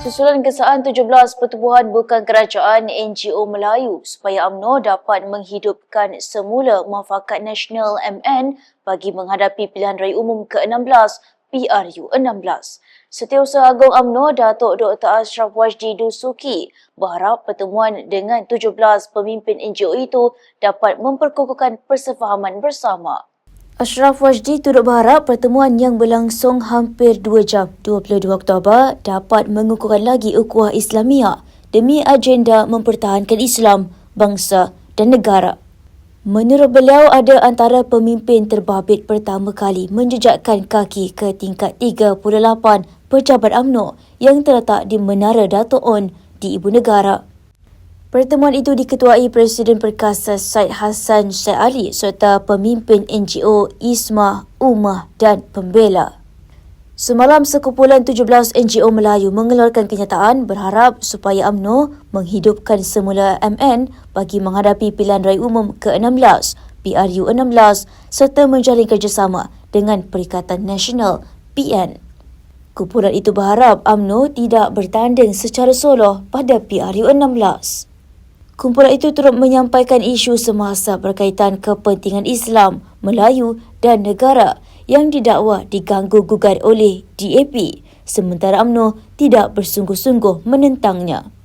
Susulan Kesaan 17 pertubuhan bukan kerajaan NGO Melayu supaya UMNO dapat menghidupkan semula Muafakat Nasional MN bagi menghadapi pilihan raya umum ke-16 PRU-16. Setiausaha Agong UMNO Datuk Dr. Ashraf Wajdi Dusuki berharap pertemuan dengan 17 pemimpin NGO itu dapat memperkukuhkan persefahaman bersama. Ashraf Wajdi turut berharap pertemuan yang berlangsung hampir 2 jam 22 Oktober dapat mengukuhkan lagi ukuah Islamia demi agenda mempertahankan Islam, bangsa dan negara. Menurut beliau, ada antara pemimpin terbabit pertama kali menjejakkan kaki ke tingkat 38 pejabat UMNO yang terletak di Menara Dato' On di Ibu Negara. Pertemuan itu diketuai Presiden Perkasa Said Hassan Syed Ali serta pemimpin NGO Ismah, Umah dan Pembela. Semalam sekumpulan 17 NGO Melayu mengeluarkan kenyataan berharap supaya UMNO menghidupkan semula MN bagi menghadapi pilihan raya umum ke-16 PRU 16 serta menjalin kerjasama dengan Perikatan Nasional PN. Kumpulan itu berharap UMNO tidak bertanding secara solo pada PRU 16. Kumpulan itu turut menyampaikan isu semasa berkaitan kepentingan Islam, Melayu dan negara yang didakwa diganggu gugat oleh DAP sementara UMNO tidak bersungguh-sungguh menentangnya.